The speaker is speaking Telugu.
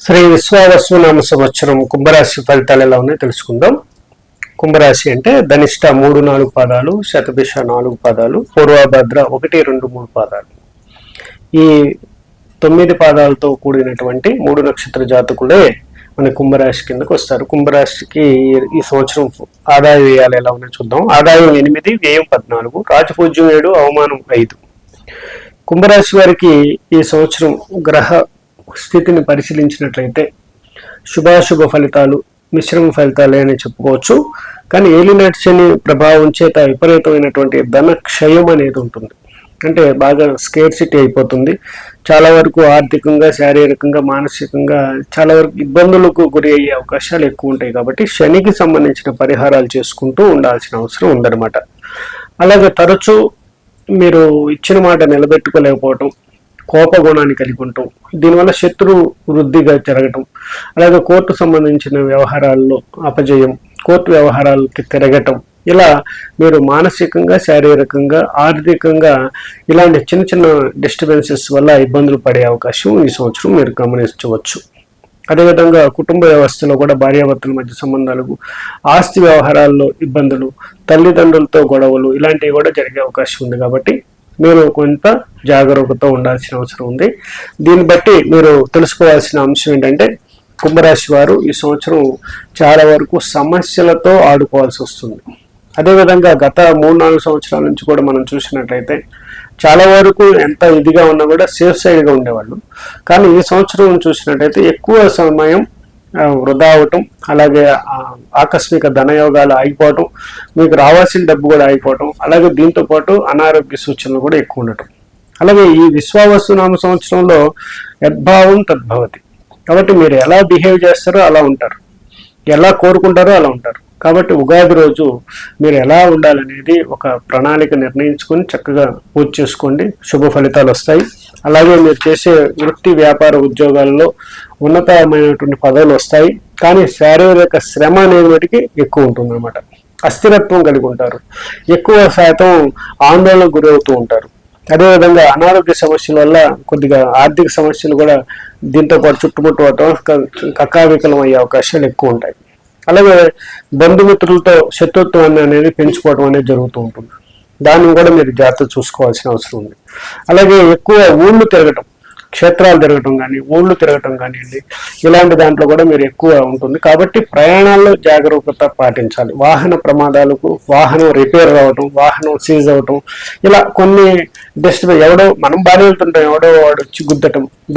శ్రీ విశ్వావసునామ సంవత్సరం కుంభరాశి ఫలితాలు ఎలా ఉన్నాయో తెలుసుకుందాం. కుంభరాశి అంటే ధనిష్ట మూడు నాలుగు పాదాలు శతభిష నాలుగు పాదాలు పూర్వభద్ర ఒకటి రెండు మూడు పాదాలు. ఈ తొమ్మిది పాదాలతో కూడినటువంటి మూడు నక్షత్ర జాతకులే మన కుంభరాశి కిందకు వస్తారు. కుంభరాశికి ఈ- ఈ సంవత్సరం ఆదాయ వ్యయాలు ఎలా ఉన్నాయో చూద్దాం. ఆదాయం ఎనిమిది వ్యయం పద్నాలుగు రాజపూజ్యం ఏడు అవమానం ఐదు. కుంభరాశి వారికి ఈ సంవత్సరం గ్రహ స్థితిని పరిశీలించినట్లయితే శుభాశుభ ఫలితాలు మిశ్రమ ఫలితాలే అని చెప్పుకోవచ్చు. కానీ ఏలినాటి శని ప్రభావం చేత విపరీతమైనటువంటి ధన క్షయం అనేది ఉంటుంది. అంటే బాగా స్కేర్సిటీ అయిపోతుంది. చాలా వరకు ఆర్థికంగా శారీరకంగా మానసికంగా చాలా వరకు ఇబ్బందులకు గురి అయ్యే అవకాశాలు ఎక్కువ ఉంటాయి కాబట్టి శనికి సంబంధించిన పరిహారాలు చేసుకుంటూ ఉండాల్సిన అవసరం ఉందన్నమాట. అలాగే తరచూ మీరు ఇచ్చిన మాట నిలబెట్టుకోలేకపోవటం కోప గుణాన్ని కలిగి ఉండటం దీనివల్ల శత్రు వృద్ధిగా జరగటం. అలాగే కోర్టు సంబంధించిన వ్యవహారాల్లో అపజయం కోర్టు వ్యవహారాలకి తిరగటం. ఇలా మీరు మానసికంగా శారీరకంగా ఆర్థికంగా ఇలాంటి చిన్న చిన్న డిస్టర్బెన్సెస్ వల్ల ఇబ్బందులు పడే అవకాశం ఈ సంవత్సరం మీరు గమనించవచ్చు. అదేవిధంగా కుటుంబ వ్యవస్థలో కూడా భార్యాభర్తల మధ్య సంబంధాలకు ఆస్తి వ్యవహారాల్లో ఇబ్బందులు తల్లిదండ్రులతో గొడవలు ఇలాంటివి కూడా జరిగే అవకాశం ఉంది కాబట్టి మీరు కొంత జాగరూకత ఉండాల్సిన అవసరం ఉంది. దీన్ని బట్టి మీరు తెలుసుకోవాల్సిన అంశం ఏంటంటే కుంభరాశి వారు ఈ సంవత్సరం చాలా వరకు సమస్యలతో ఆడుకోవాల్సి వస్తుంది. అదేవిధంగా గత మూడు నాలుగు సంవత్సరాల నుంచి కూడా మనం చూసినట్లయితే చాలా వరకు ఎంత ఇదిగా ఉన్నా కూడా సేఫ్ సైడ్గా ఉండేవాళ్ళు. కానీ ఈ సంవత్సరం చూసినట్టయితే ఎక్కువ సమయం వృధా అవటం అలాగే ఆకస్మిక ధనయోగాలు ఆగిపోవటం మీకు రావాల్సిన డబ్బు కూడా ఆగిపోవటం అలాగే దీంతో పాటు అనారోగ్య సూచనలు కూడా ఎక్కువ ఉండటం. అలాగే ఈ విశ్వావస్తునామ సంవత్సరంలో యద్భావం తద్భవతి. కాబట్టి మీరు ఎలా బిహేవ్ చేస్తారో అలా ఉంటారు. ఎలా కోరుకుంటారో అలా ఉంటారు. కాబట్టి ఉగాది రోజు మీరు ఎలా ఉండాలనేది ఒక ప్రణాళిక నిర్ణయించుకొని చక్కగా పూజ చేసుకోండి. శుభ ఫలితాలు వస్తాయి. అలాగే మీరు చేసే వృత్తి వ్యాపార ఉద్యోగాల్లో ఉన్నతమైనటువంటి పదవులు వస్తాయి. కానీ శారీరక శ్రమ అనేది ఎక్కువ ఉంటుంది అనమాట అస్థిరత్వం కలిగి ఉంటారు. ఎక్కువ శాతం ఆందోళనకు గురవుతూ ఉంటారు. అదేవిధంగా అనారోగ్య సమస్యల వల్ల కొద్దిగా ఆర్థిక సమస్యలు కూడా దీంతో పాటు చుట్టుముట్టు క- కక్కావికలం అయ్యే అవకాశాలు ఎక్కువ ఉంటాయి. అలాగే బంధుమిత్రులతో శత్రుత్వాన్ని అనేది పెంచుకోవడం అనేది జరుగుతూ ఉంటుంది. దాన్ని కూడా మీరు జాగ్రత్త చూసుకోవాల్సిన అవసరం ఉంది. అలాగే ఎక్కువ ఊళ్ళు తిరగటం క్షేత్రాలు తిరగటం కానీ ఊళ్ళు తిరగటం కానివ్వండి ఇలాంటి దాంట్లో కూడా మీరు ఎక్కువ ఉంటుంది. కాబట్టి ప్రయాణాల్లో జాగరూకత పాటించాలి. వాహన ప్రమాదాలకు వాహనం రిపేర్ అవ్వటం వాహనం సీజ్ అవ్వటం ఇలా కొన్ని డిస్టర్బ్ ఎవడో మనం బాగా వెళ్తుంటాం ఎవడో వాడు వచ్చి గుద్దటం దాని